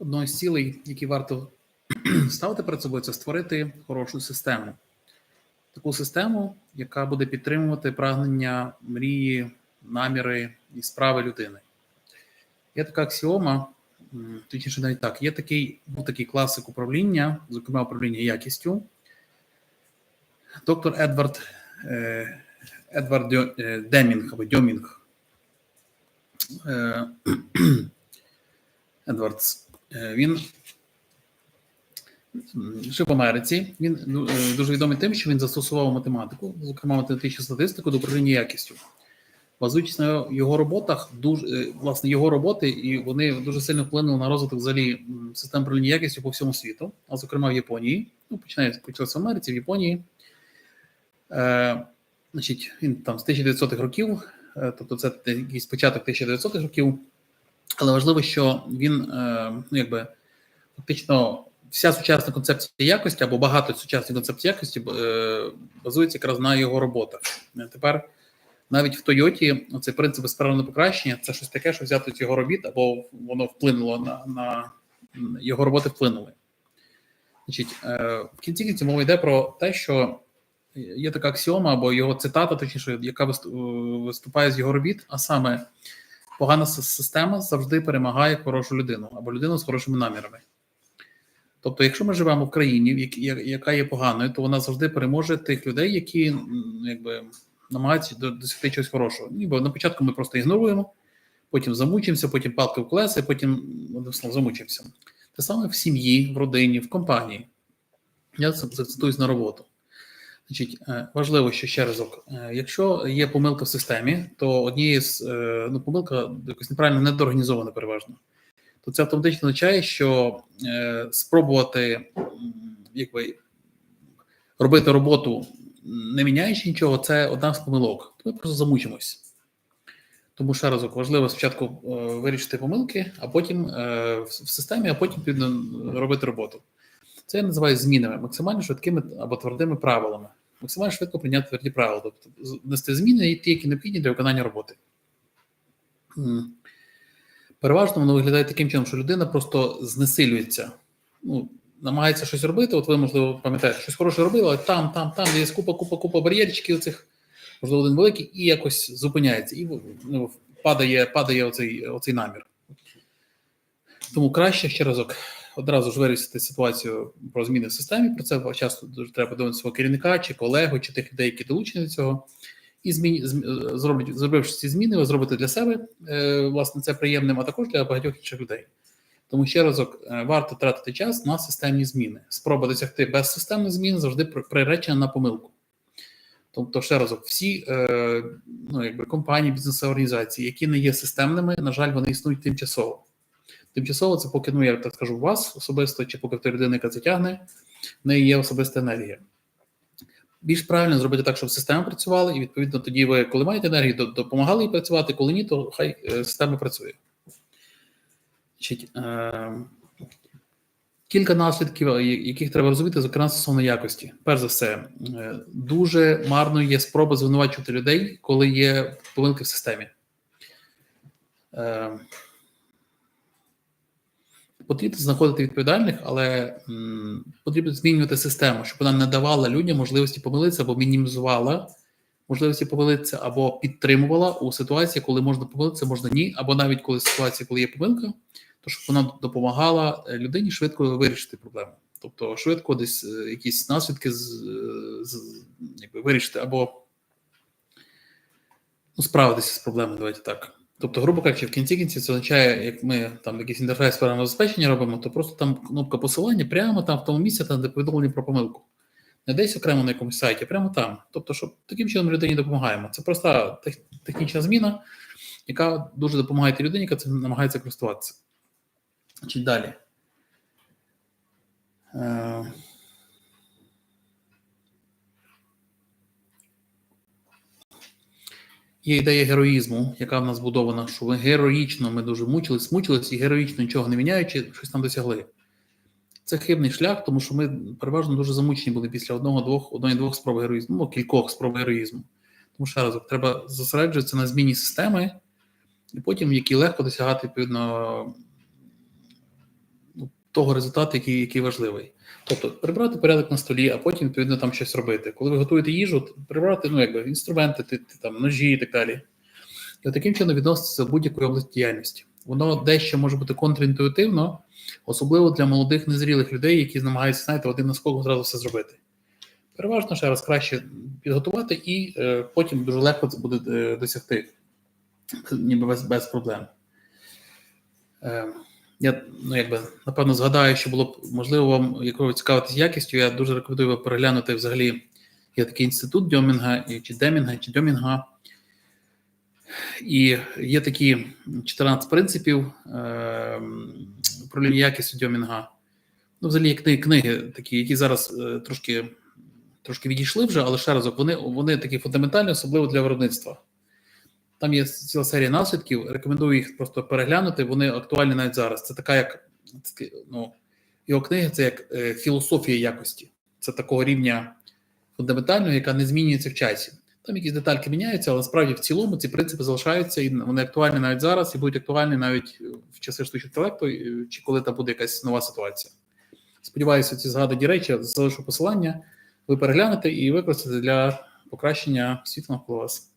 Одною з цілей, які варто ставити перед собою, це створити хорошу систему. Таку систему, яка буде підтримувати прагнення, мрії, наміри і справи людини. Є така аксіома, точніше, навіть так, є такий, був такий класик управління, зокрема управління якістю. Доктор Едвард, е, Едвард е, Демінг або Дьомінг. Е, Едвардс. Е, Він жив в Америці. Він ну, е, дуже відомий тим, що він застосував математику, зокрема математичну статистику до управління якістю. Базуючись на його роботах, дуже е, власне його роботи, і вони дуже сильно вплинули на розвиток взагалі систем управління якістю по всьому світу, а зокрема в Японії. Ну, починається почалося в Америці, в Японії. Е, значить, він там з 1900-х років, тобто це якийсь початок 1900-х років. Але важливо, що він е, ну, якби фактично вся сучасна концепція якості або багато сучасних концепцій якості е, базується якраз на його роботах. Тепер навіть в Тойоті цей принцип безперервного покращення це щось таке, що взято з його робіт, або воно вплинуло на, на його роботи вплинули. Значить, е, в кінці кінці мова йде про те, що є така аксіома, або його цитата, точніше, яка виступає з його робіт, а саме погана система завжди перемагає хорошу людину або людину з хорошими намірами. Тобто, якщо ми живемо в країні, яка є поганою, то вона завжди переможе тих людей, які якби намагаються досягти чогось хорошого. Ніби на початку ми просто ігноруємо, потім замучимося, потім палки в колеса, потім замучимося. Те саме в сім'ї, в родині, в компанії. Я це зацитуюсь на роботу. Значить, е, важливо, що ще разок, е, якщо є помилка в системі, то однією з е, ну, помилка якось неправильно недоорганізована переважно, то це автоматично означає, що спробувати якби, робити роботу, не міняючи нічого, це одна з помилок. Ми просто замучимось. Тому ще разок важливо спочатку вирішити помилки, а потім в системі, а потім робити роботу. Це я називаю змінами, максимально швидкими або твердими правилами. Максимально швидко прийняти тверді правила, тобто внести зміни і ті, які необхідні для виконання роботи. Переважно воно виглядає таким чином, що людина просто знесилюється, ну, намагається щось робити. От ви, можливо, пам'ятаєте, щось хороше робили, але там, там, там, є купа, купа, купа бар'єрчиків оцих, можливо, один великий, і якось зупиняється, і ну, падає, падає оцей, оцей намір. Тому краще ще разок одразу ж вирішити ситуацію про зміни в системі. Про це часто дуже треба подумати свого керівника чи колегу, чи тих людей, які долучені до цього. І зміні зм- зроблять, зробивши ці зміни, ви зробите для себе е, власне це приємним, а також для багатьох інших людей. Тому ще разок е, варто тратити час на системні зміни. Спроба досягти без системних змін завжди приречена на помилку. Тобто, ще разок, всі е, ну, якби компанії, бізнесові організації, які не є системними, на жаль, вони існують тимчасово. Тимчасово це поки, ну я так скажу, у вас особисто, чи поки в людини, яка це в неї є особиста енергія. Більш правильно зробити так, щоб система працювала, і відповідно тоді ви, коли маєте енергію, допомагали їй працювати, коли ні, то хай е, система працює. Е, кілька наслідків, е, яких треба розуміти, зокрема стосовно якості. Перш за все, дуже марною є спроба звинувачувати людей, коли є помилки в системі. Потрібно знаходити відповідальних, але м, потрібно змінювати систему, щоб вона не давала людям можливості помилитися або мінімізувала можливості помилитися, або підтримувала у ситуації, коли можна помилитися, можна ні, або навіть коли ситуація, коли є помилка, то щоб вона допомагала е, людині швидко вирішити проблему. Тобто швидко десь е, якісь наслідки з, е, з, якби, вирішити, або ну, справитися з проблемою, давайте так. Тобто, грубо кажучи, в кінці кінці це означає, як ми там якийсь інтерфейс програмного забезпечення робимо, то просто там кнопка посилання прямо там в тому місці, там де повідомлення про помилку. Не десь окремо на якомусь сайті, а прямо там. Тобто, щоб таким чином людині допомагаємо. Це проста технічна зміна, яка дуже допомагає людині, яка цим намагається користуватися. Значить, далі. Є ідея героїзму, яка в нас збудована, що ми героїчно ми дуже мучились, мучились і героїчно нічого не міняючи, щось там досягли. Це хибний шлях, тому що ми переважно дуже замучені були після одного-двох, одної-двох спроб героїзму, ну, кількох спроб героїзму. Тому ще разок, треба зосереджуватися на зміні системи, і потім, які легко досягати, відповідно, того результату, який, який важливий. Тобто прибрати порядок на столі, а потім відповідно там щось робити. Коли ви готуєте їжу, прибрати ну, якби, інструменти, ти, ти, там, ножі і так далі. І таким чином відноситься до будь-якої області діяльності. Воно дещо може бути контрінтуїтивно, особливо для молодих незрілих людей, які намагаються знаєте, один наскоком зразу все зробити. Переважно ще раз краще підготувати, і е, потім дуже легко це буде е, досягти, ніби без, без проблем. Е, я ну, якби, напевно згадаю, що було б можливо вам, якщо ви цікавитесь якістю, я дуже рекомендую вам переглянути взагалі. Є такий інститут Дьомінга, чи Демінга, чи Дьомінга. І є такі 14 принципів е, управління якістю Дьомінга. Ну, взагалі, є книги, книги такі, які зараз е, трошки, трошки відійшли вже, але ще разок, вони, вони такі фундаментальні, особливо для виробництва. Там є ціла серія наслідків. Рекомендую їх просто переглянути. Вони актуальні навіть зараз. Це така, як ну, його книги, це як е, філософія якості. Це такого рівня фундаментального, яка не змінюється в часі. Там якісь детальки міняються, але насправді в цілому ці принципи залишаються, і вони актуальні навіть зараз, і будуть актуальні навіть в часи штучного інтелекту, е, чи коли там буде якась нова ситуація. Сподіваюся, ці згадані речі залишу посилання. Ви переглянете і використаєте для покращення світу навколо вас.